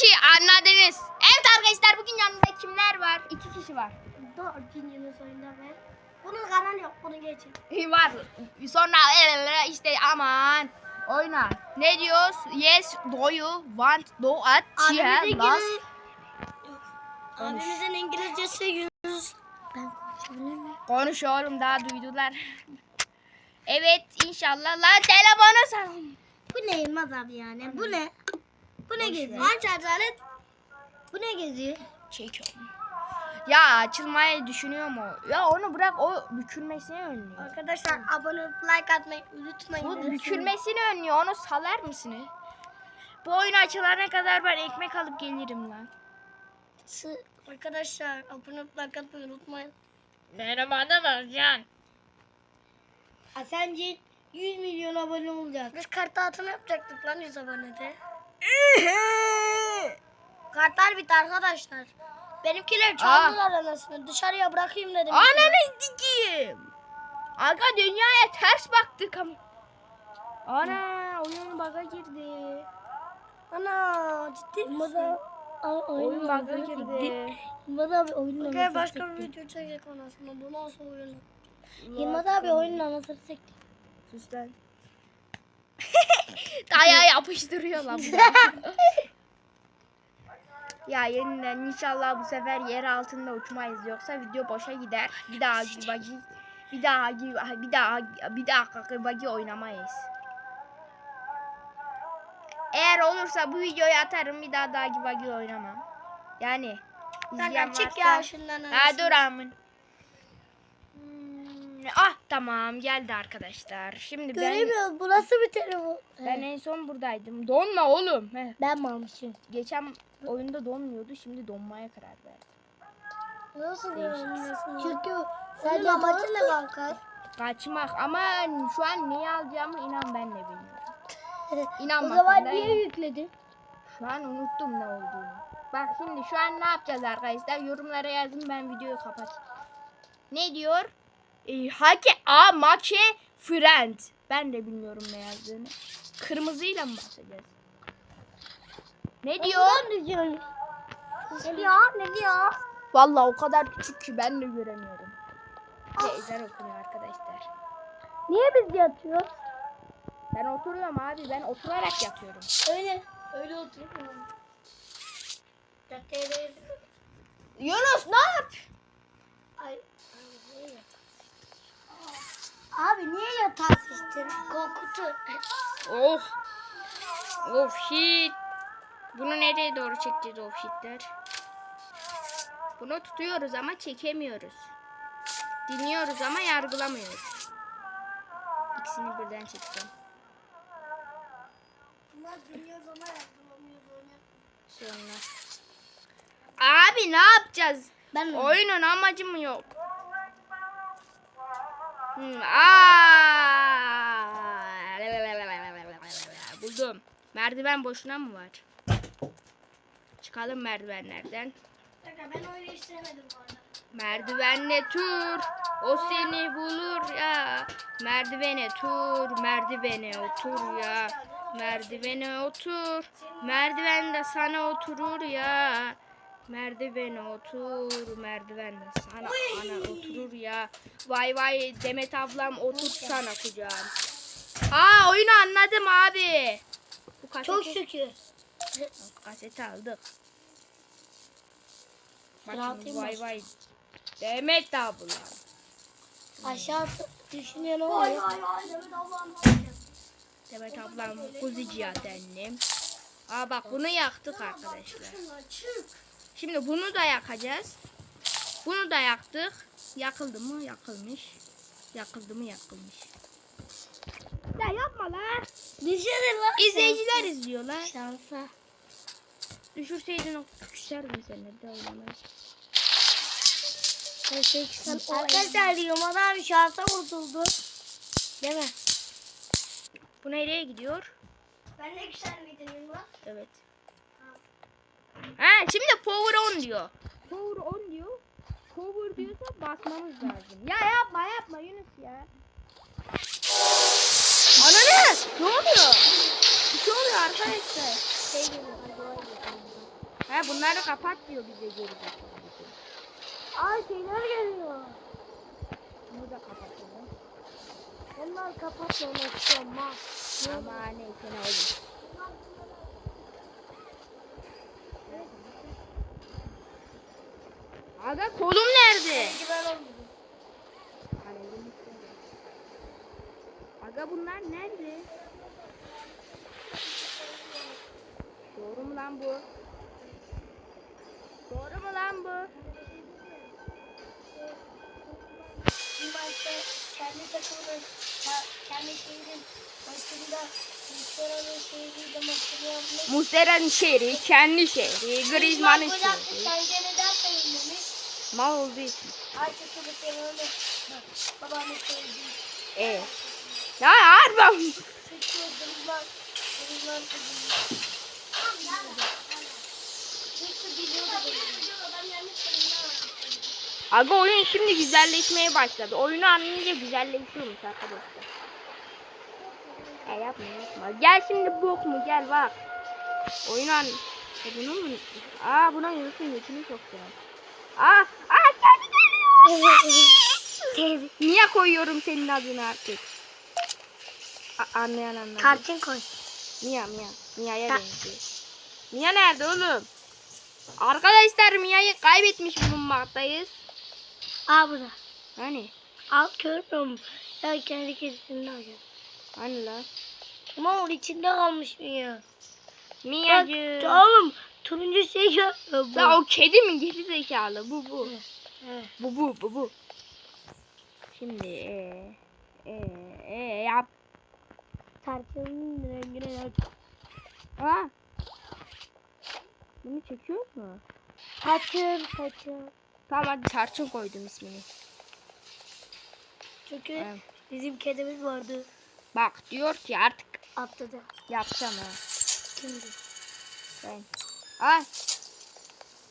ki anladınız. Evet arkadaşlar bugün yanımda kimler var? İki kişi var. Daha ikincinin oyunda ve bunun kanalı yok bunu geçin. var. Sonra işte aman oyna. Ne diyoruz? Yes, do you want do at cheer, last. Abimizin İngilizcesi 100. Ben konuşabilir miyim? Konuş oğlum daha duydular. evet inşallah. Lan telefonu sen. Bu ne Yılmaz abi yani? Bu ne? Bu ne geziyor? Aç azalet. Bu ne geziyor? Çekiyorum. Ya açılmayı düşünüyor mu? Ya onu bırak o bükülmesini önlüyor. Arkadaşlar abone olup like atmayı unutmayın. Bu bükülmesini önlüyor. Onu salar mısınız? Bu oyun açılana kadar ben ekmek alıp gelirim lan. Sı- Arkadaşlar abone olup like atmayı unutmayın. Merhaba da Can. Hasancı 100 milyon abone olacak. Biz kart dağıtımı yapacaktık lan 100 abonede. Kartlar bitti arkadaşlar. Benimkiler çaldılar anasını. Dışarıya bırakayım dedim. Ananı dikeyim. Aga dünyaya ters baktık ama. Ana oyun baga girdi. Ana ciddi misin? Oyun baga girdi. Yılmaz abi oyunun anasını başka bir video çekecek anasını. Bu nasıl oyun? Yılmaz abi oyunun anasını çekti. Sus lan. Dayağı yapıştırıyor lan bu. ya yeniden inşallah bu sefer yer altında uçmayız yoksa video boşa gider. Bir daha bagi bir daha bir daha bir daha bagi oynamayız. Eğer olursa bu videoyu atarım bir daha daha bagi oynamam. Yani izleyen Kanka çık varsa... ya şundan Ha dur amın. Ah tamam geldi arkadaşlar. Şimdi ben Göremiyoruz. Bu nasıl bir telefon? ben en son buradaydım. Donma oğlum. Heh. Ben malmışım. Geçen oyunda donmuyordu. Şimdi donmaya karar verdim. Nasıl oyun? Çünkü sen de amacın ne kanka? Kaçmak ama şu an neyi alacağımı inan ben de bilmiyorum. o İnanmasan zaman niye inan. yükledin? Şu an unuttum ne olduğunu. Bak şimdi şu an ne yapacağız arkadaşlar? Yorumlara yazın ben videoyu kapat. Ne diyor? E, hake a make friend. Ben de bilmiyorum ne yazdığını. Kırmızıyla mı basacağız? Ne diyor? Ne diyor? Ne diyor? Vallahi o kadar küçük ki ben de göremiyorum. Ve ezan okunuyor arkadaşlar. Niye biz yatıyoruz? Ben oturuyorum abi. Ben oturarak yatıyorum. Öyle. Öyle oturuyorum. Yunus ne yap? Ay. Abi niye yatağı seçtin? Korkutur. Oh. Of shit. Bunu nereye doğru çekeceğiz of shitler? Bunu tutuyoruz ama çekemiyoruz. Dinliyoruz ama yargılamıyoruz. İkisini birden çekeceğim. Bunlar dinliyoruz ama yargılamıyoruz. Sonra. Abi ne yapacağız? Ben Oyunun amacı mı yok? Aa! Buldum. Merdiven boşuna mı var? Çıkalım merdivenlerden. Ben öyle istemedim bu arada. Merdivenle tur, o seni bulur ya. Merdivene tur, merdivene otur ya. Merdivene otur, merdiven de sana oturur ya. Merdivene otur, merdiven de sana ana oturur ya. Vay vay Demet ablam otur sana kucağım. Aa oyunu anladım abi. Bu kaseti, Çok şükür. kaseti aldık. Bak şimdi vay vay. Demet ablam. Aşağısı düşünüyor ne oluyor? Demet ablam kuzucu annem. Aa bak bunu yaktık arkadaşlar. Şimdi bunu da yakacağız. Bunu da yaktık. Yakıldı mı? Yakılmış. Yakıldı mı? Yakılmış. Ya yapma lan. Düşürün lan. İzleyiciler izliyorlar. Şansa. Düşürseydin o küçerdim seni de oynamayı. Arkadaşlar Yılmaz abi şansa kurtuldu. Değil mi? Bu nereye gidiyor? Ben de güzel miydim Yılmaz? Evet. Ha şimdi power on diyor. Power on diyor. Power diyorsa basmamız lazım. Ya yapma yapma Yunus ya. Ananı! Ne oluyor? Bir şey oluyor arkadaşlar. Şey geliyor. Ha bunları kapat diyor bize geri. Ay şeyler geliyor. Bunu da kapatalım. Onlar kapatma onu istiyorum ha. Ama ne olur. Aga kolum nerede? Aga bunlar nerede? Doğru mu lan bu? Doğru mu lan bu? Başta kendi takımının, ke- kendi şehrin başında Mısır'ın şehri de. Muslera'nın şehri, kendi şehri, Griezmann'ın şehri. Mal olduğu için. Artık bu sevinmemiş. Bak, babamın sevdiği. Evet. Ya harbi. Çünkü Griezmann, Griezmann kızım. Aga oyun şimdi güzelleşmeye başladı. Oyunu anlayınca güzelleşiyormuş arkadaşlar. Ya yapma yapma. Gel şimdi bok mu gel bak. Oyunu an... E bunu mu? Aa buna Yunus'un götünü çok güzel. Aa, aa kendi Teyze. Niye koyuyorum senin adını artık? A- anlayan anladı. Tarçın koy. Mia Mia. Mia'ya benziyor. Mia nerede oğlum? Arkadaşlar Mia'yı kaybetmiş bulunmaktayız. Aa bu da. Hani? Al görmüyor musun? Ya kendi kesitinden al. Hani lan? Ama onun içinde kalmış? Bak Mia'cığım. oğlum turuncu şey görmüyor bu. Ya o kedi mi geri zekalı? Bu bu. Bu bu bu bu. Şimdi e e e yap. Tarçının rengine yap. Ha? Bunu çekiyor mu? Tarçın, tarçın. Tamam hadi tarçın koydum ismini. Çünkü Evet. bizim kedimiz vardı. Bak diyor ki artık Atladı. yapacağım ha. Kimdi? Ben. Ay.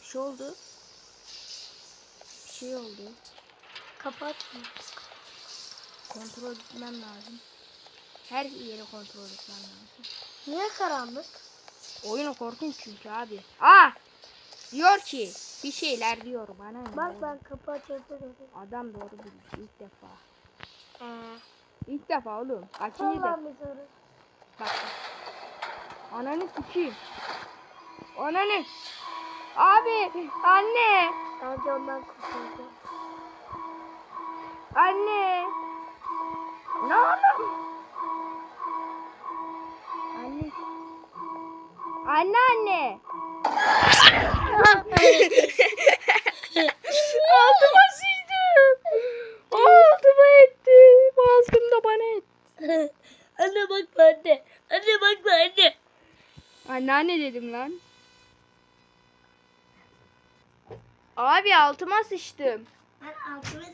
Bir şey oldu. Bir şey oldu. Kapat. Kontrol etmem lazım. Her yeri kontrol etmem lazım. Niye karanlık? Oyunu korkunç çünkü abi. Aa! Diyor ki bir şeyler diyor bana. Bak ben kapı dedim. Adam doğru bildi ilk defa. Ee, İlk defa oğlum. Kaçıncı defa? bak. Ananı sikeyim. Ananı. Abi, anne, Bence ondan kurtuldu. anne. Ne oğlum? Anne. Anne anne. Altıma sıçtım. Altıma etti. Baskın da bana etti. anne bakma anne. Anne bakma anne. Anneanne dedim lan. Abi altıma sıçtım. Ben altıma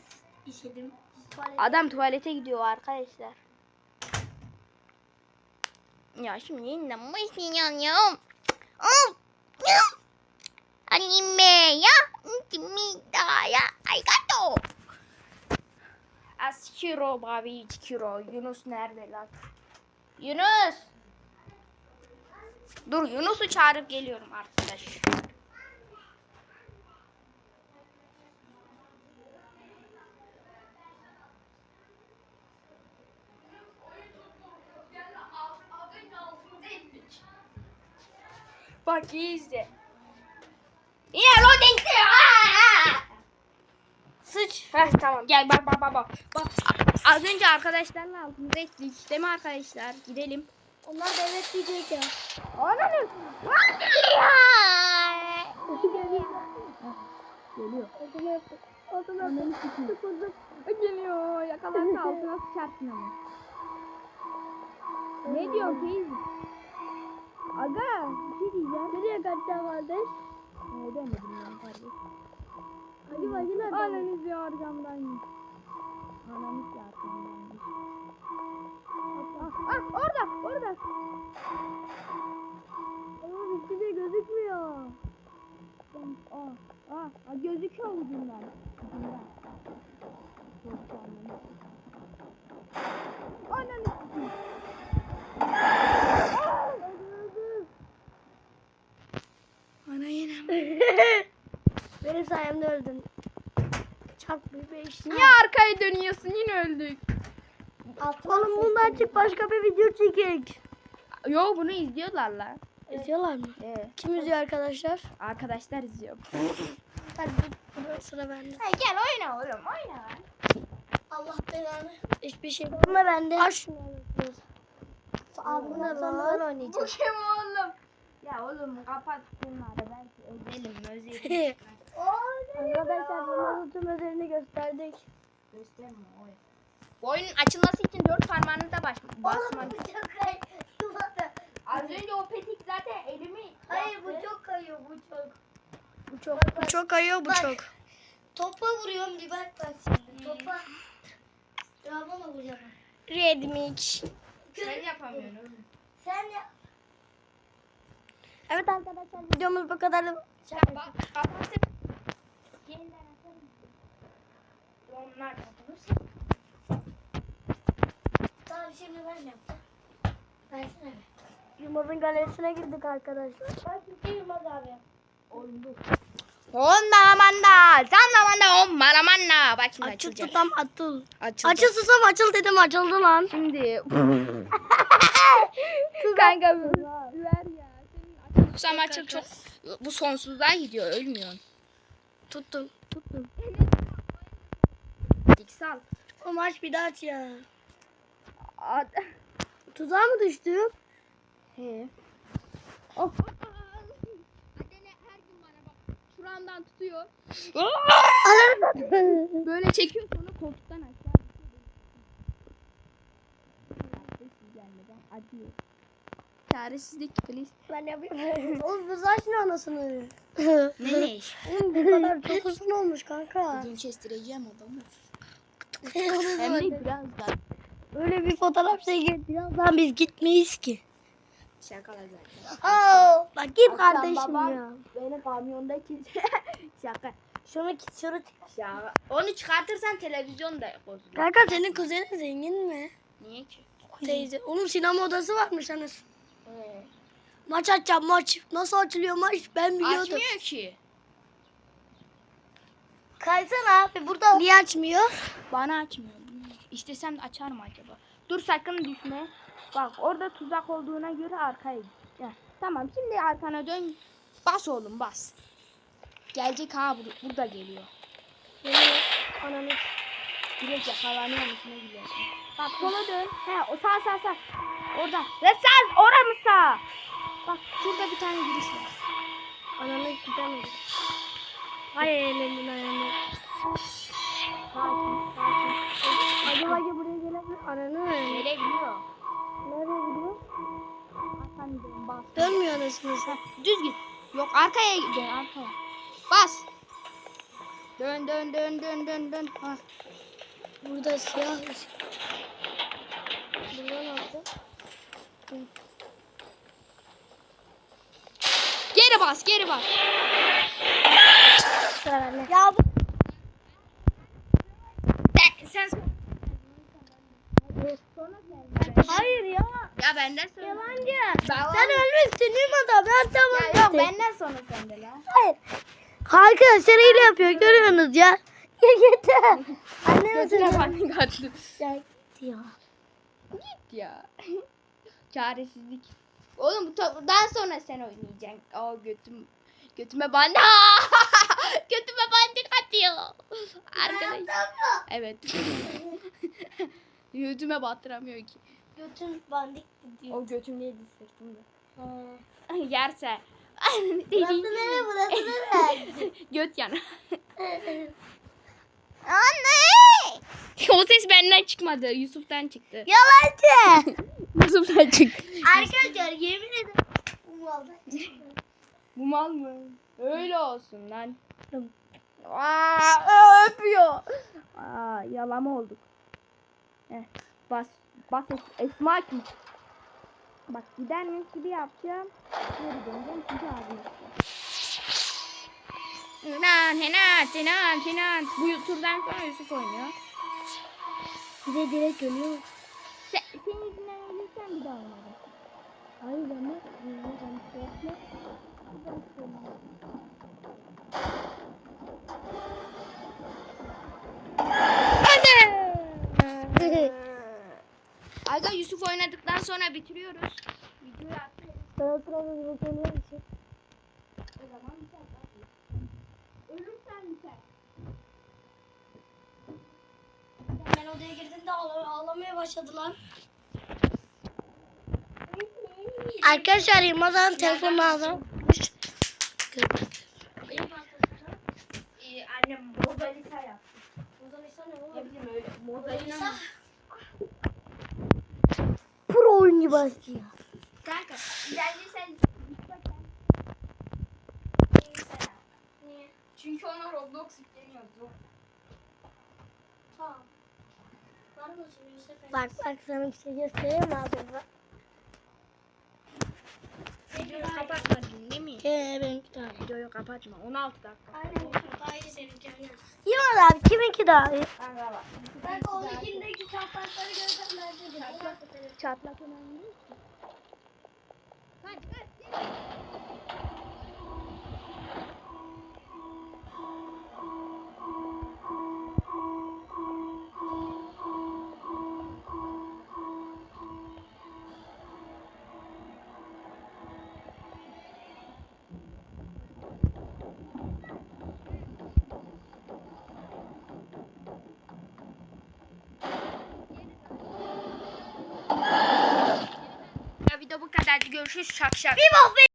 işedim. Tuvalet. Adam tuvalete gidiyor arkadaşlar. Ya şimdi yeniden başlayacağım. Oh, Anime ya. Timida ya. Arigato. Askiro babi kiro. Yunus nerede lan? Yunus. Dur Yunus'u çağırıp geliyorum arkadaş. Bak iyi izle. Yine loading'de. Sıç. Heh, tamam gel bak bak bak bak. Bak az önce arkadaşlarla altımıza ettik değil mi arkadaşlar? Gidelim. Onlar da evet diyecek ya. Ananı. Geliyor. Altıma yaptık. Altıma yaptık. Geliyor. Yakalarsa altına sıçarsın ama. Ne diyor Feyz? Aga bir şey diyeceğim. Nereye kaçacağım kardeş? Ne demedim ben kardeş. Hadi bacılar. Ananız ya arkamdan. Ananız ya arkamdan. Ah, ah orada orada. Ama hiçbir şey gözükmüyor. Aa, aa, aa, gözüküyor ucundan. Ucundan. Çok canlı. Ananı sikeyim. Aa! Ana yine Benim sayemde öldün. Çak bir beş. Niye arkaya dönüyorsun? Yine öldük. Oğlum bundan çık başka bir video çekek. Yo bunu izliyorlar lan. İzliyorlar mı? Ee, Kim izliyor arkadaşlar? arkadaşlar izliyor. Hadi bu- sıra bende. Ha, gel oyna oğlum oyna. Allah belanı. Hiçbir şey bulma bende. Aç şunu. Abimden sonra ben Bu oynayacağım. kim oğlum? Ya oğlum kapat bunları belki özelim özelim. Arkadaşlar bunların tüm özelini gösterdik. Gösterme oy. Bu oyunun açılması için dört parmağını da baş basman. çok kayıyor. Az önce o petik zaten elimi... Hayır bu çok kayıyor bu çok. Bu çok. Bu çok kayıyor bu çok. Topa vuruyorum bir bak bak şimdi. Topa. Drama vuracağım. Redmix. Sen yapamıyorsun. Sen ya. Evet arkadaşlar videomuz bu kadar. Sen bak. Onlar kapatırsa. Tamam şimdi ben yapacağım. Versene bir. Yılmaz'ın galerisine girdik arkadaşlar. Bak şimdi Yılmaz abi. Oyundu. Onda manda, sen manda, on malamanda. Bak şimdi Açıl açılacak. tutam atıl. Açıldı. Açıl susam açıl dedim açıldı lan. Şimdi. Kanka ver ya. Senin açılsam açıl çok. Bu sonsuzluğa gidiyor ölmüyorsun. Tuttum. Tuttum. Diksal. O maç bir daha aç ya. Ad. Tuzağa mı düştüm? He. Of. Adene her gün bana bak. Şuramdan tutuyor. Böyle çekiyor sonra koltuktan aşağı gelmeden acıyor. Çaresizlik please. Ben yapayım. Oğlum bu saç ne anasını? Ne ne iş? Kadar çok uzun olmuş kanka. Bugün kestireceğim adamı. Hem de biraz daha. Öyle bir fotoğraf çekiyor. Birazdan biz gitmeyiz ki. Şakalar zaten. Oo, bak git kardeşim babam ya. Beni kamyondaki şaka. Şunu şunu. Şaka. Onu çıkartırsan televizyon da bozulur. Kanka senin kuzenin zengin mi? Niye ki? Teyze. Onun sinema odası varmış hani. Maç açacağım maç. Nasıl açılıyor maç ben biliyordum. açmıyor ki. Kaysana abi burada. Niye açmıyor? Bana açmıyor. İstesem de açar mı acaba? Dur sakın düşme. Bak orada tuzak olduğuna göre arkaya git. Tamam şimdi arkana dön. Bas oğlum bas. Gelecek ha bur- burada geliyor. Ananı. Direkt yakalanıyor musun biliyorsun? Bak sola dön. He o sağ sağ sağ. Orada. Ve sağ ora mı sağ? Bak şurada bir tane giriş var. Ananı gidemedim. Hay elimin ayağını. Sakin sakin. Hadi hadi buraya gelebilir. Ananı. Nereye gidiyor? Nereye gidiyor? Arkanı dön bas. Dönmüyor anasını sen. Düz git. Yok arkaya dön arkaya. Bas. Dön dön dön dön dön dön. Ha. Burada siyah ışık. Burada ne yaptı? Geri bas geri bas. Sıra bende. Ya bu. Sen, sen Hayır ya. Ya benden sonra. Yalancı. Ben Sen ölmüşsün İmada. Ben tamam. Ya yok benden sonra sende lan. Hayır. Arkadaşlar hile yapıyor görüyorsunuz ya. Ya yeter. Anne nasıl panik attı. ya? ya. Git ya. Çaresizlik. Oğlum bu taburdan sonra sen oynayacaksın. Aa götüm götüme bandı. götüme bandık atıyor. Arkadaş. Evet. götüme battıramıyor ki. Götün bandik gidiyor. O götüm neydi sırtımda. Ha. Yerse. Burası nereye burası nereye? Göt yana. Anne! O ses benden çıkmadı. Yusuf'tan çıktı. Yalancı. Yusuf'tan çıktı. Arkadaşlar yemin ederim. Vallahi. Bu mal mı? Öyle olsun lan. Tamam. Aa, öpüyor. Aa, yalama olduk. Heh, bas, bas Es- Esma kim? Bak gidermiş gibi yapacağım. Geri döneceğim çünkü abim Henan, henan, henan, henan. Bu turdan sonra Yusuf oynuyor. Bir de direkt ölüyor. Sen, senin yüzünden bir daha oynarım. Hayır ama. Ben şey yapma. Yusuf oynadıktan sonra bitiriyoruz. Videoyu atıyoruz. Sıra bir için. O zaman biter. Ölürsen biter. Ben odaya girdiğimde ağla- ağlamaya başladılar. Arkadaşlar Yılmaz'ın telefonu aldım. Ee, annem mozalisa yaptı. Ne bileyim öyle. Mozalina. Pro oyuncu başlıyor. Kanka bence sen Niye? Çünkü ona Roblox yükleniyor. Zor. Tamam. Bak bak sana bir şey göstereyim mi abi? Videoyu kapatmadın değil mi? Ee, benimki daha iyi. Videoyu kapatma. 16 dakika. Aynen daha iyi seninki. Yılmaz abi kiminki daha iyi? Kanka bak. Ben onunkindeki çatlakları görsem ben de Çatlak önemli değil ki. Kaç kadardı. Görüşürüz. Şak şak. Bir bak